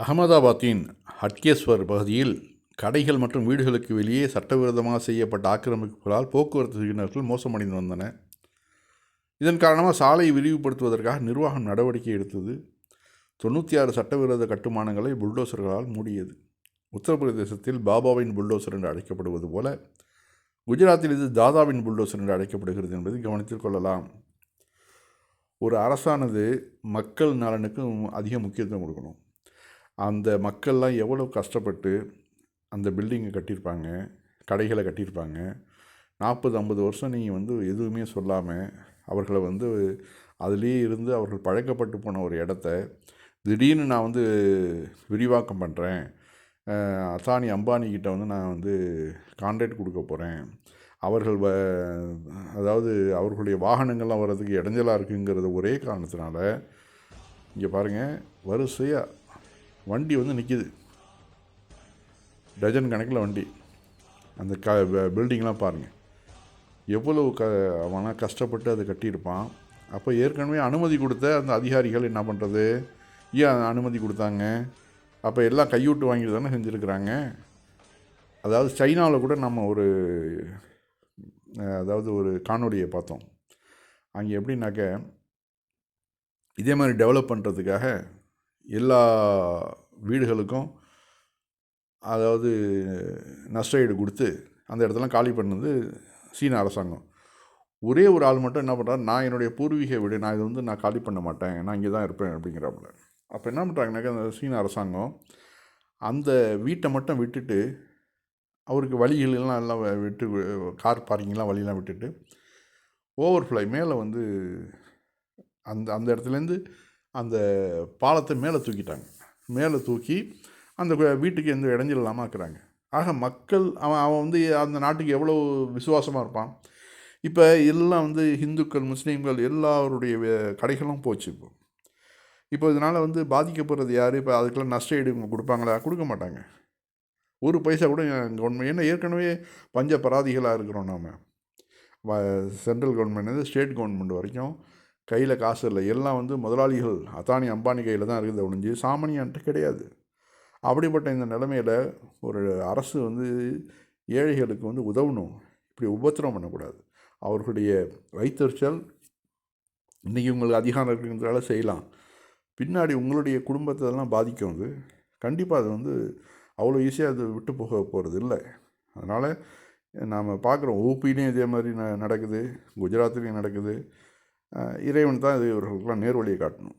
அகமதாபாத்தின் ஹட்கேஸ்வர் பகுதியில் கடைகள் மற்றும் வீடுகளுக்கு வெளியே சட்டவிரோதமாக செய்யப்பட்ட ஆக்கிரமிப்புகளால் போக்குவரத்து சிக்னல்கள் மோசமடைந்து வந்தன. இதன் காரணமாக சாலையை விரிவுபடுத்துவதற்காக நிர்வாகம் நடவடிக்கை எடுத்தது. தொண்ணூற்றி ஆறு சட்டவிரோத கட்டுமானங்களை புல்டோசர்களால் மூடியது. உத்தரப்பிரதேசத்தில் பாபாவின் புல்டோசர் என்று அழைக்கப்படுவது போல குஜராத்தில் இது தாதாவின் புல்டோசர் என்று அழைக்கப்படுகிறது என்பதை கவனத்தில் கொள்ளலாம். ஒரு அரசானது மக்கள் நலனுக்கு அதிக முக்கியத்துவம் கொடுக்கணும். அந்த மக்கள்லாம் எவ்வளோ கஷ்டப்பட்டு அந்த பில்டிங்கை கட்டியிருப்பாங்க கடைகளை கட்டியிருப்பாங்க. நாற்பது ஐம்பது வருஷம் நீங்கள் வந்து எதுவுமே சொல்லாமல் அவர்களை வந்து அதிலேயே இருந்து அவர்கள் பழக்கப்பட்டு போன ஒரு இடத்த திடீர்னு நான் வந்து விரிவாக்கம் பண்ணுறேன் அதானி அம்பானிக்கிட்ட வந்து நான் வந்து கான்ட்ராக்ட் கொடுக்க போகிறேன் அவர்கள் வ அதாவது அவர்களுடைய வாகனங்கள்லாம் வர்றதுக்கு இடைஞ்சலாக இருக்குங்கிறது ஒரே காரணத்தினால இங்கே பாருங்கள் வரிசையாக வண்டி வந்து நிற்கிது டஜன் கணக்கில் வண்டி. அந்த க பில்டிங்லாம் பாருங்கள் எவ்வளவு க அவனாக கஷ்டப்பட்டு அதை கட்டியிருப்பான். அப்போ ஏற்கனவே அனுமதி கொடுத்த அந்த அதிகாரிகள் என்ன பண்ணுறது? ஏன் அனுமதி கொடுத்தாங்க? அப்போ எல்லாம் கையூட்டு வாங்கிட்டு தானே செஞ்சுருக்குறாங்க. அதாவது சைனாவில் கூட நம்ம ஒரு அதாவது ஒரு காணொலியை பார்த்தோம். அங்கே எப்படின்னாக்க இதே மாதிரி டெவலப் பண்ணுறதுக்காக எல்லா வீடுகளுக்கும் அதாவது நஷ்டஈடு கொடுத்து அந்த இடத்தெல்லாம் காலி பண்ணது சீன அரசாங்கம். ஒரே ஒரு ஆள் மட்டும் என்ன பண்ணுறாரு நான் என்னுடைய பூர்வீக வீடு நான் இது வந்து நான் காலி பண்ண மாட்டேன் நான் இங்கே தான் இருப்பேன் அப்படிங்கிறாப்புல. அப்போ என்ன பண்ணுறாங்கனாக்கா அந்த சீன அரசாங்கம் அந்த வீட்டை மட்டும் விட்டுட்டு அவருக்கு வழிகளெல்லாம் எல்லாம் விட்டு கார் பார்க்கிங்லாம் வழியெல்லாம் விட்டுட்டு ஓவர் ஃப்ளை மேலே வந்து அந்த அந்த இடத்துலேருந்து அந்த பாலத்தை மேலே தூக்கிட்டாங்க. மேலே தூக்கி அந்த வீட்டுக்கு எந்த இடைஞ்சல் இல்லாமல் ஆக்குறாங்க. ஆக மக்கள் அவன் அவன் வந்து அந்த நாட்டுக்கு எவ்வளோ விசுவாசமாக இருப்பான். இப்போ எல்லாம் வந்து இந்துக்கள் முஸ்லீம்கள் எல்லாருடைய கடைகளும் போச்சு இப்போ. இப்போ இதனால் வந்து பாதிக்கப்படுறது யார்? இப்போ அதுக்கெல்லாம் நஷ்ட ஈடு கொடுப்பாங்களா? கொடுக்க மாட்டாங்க. ஒரு பைசா கூட கவர்மெண்ட் ஏன்னா ஏற்கனவே பஞ்ச பராதிகளாக இருக்கிறோம் நாம். சென்ட்ரல் கவர்மெண்ட் ஸ்டேட் கவர்மெண்ட் வரைக்கும் கையில் காசு இல்லை. எல்லாம் வந்து முதலாளிகள் அத்தானி அம்பானி கையில் தான் இருக்குது ஒழிஞ்சு சாமானியான்ட்டு கிடையாது. அப்படிப்பட்ட இந்த நிலைமையில் ஒரு அரசு வந்து ஏழைகளுக்கு வந்து உதவணும். இப்படி உபத்திரம் பண்ணக்கூடாது. அவர்களுடைய வைத்தறிச்சல் இன்றைக்கி உங்களுக்கு அதிகாரம் இருக்குங்கிறதால செய்யலாம். பின்னாடி உங்களுடைய குடும்பத்தை எல்லாம் பாதிக்கும் அது. கண்டிப்பாக அது வந்து அவ்வளோ ஈஸியாக அது விட்டு போக போகிறது இல்லை. அதனால் நாம் பார்க்குறோம். ஊபிலையும் இதே மாதிரி ந நடக்குது. குஜராத்லேயும் நடக்குது. இறைவன் தான் இது இவர்களுக்கெல்லாம் நேர்வழியை காட்டணும்.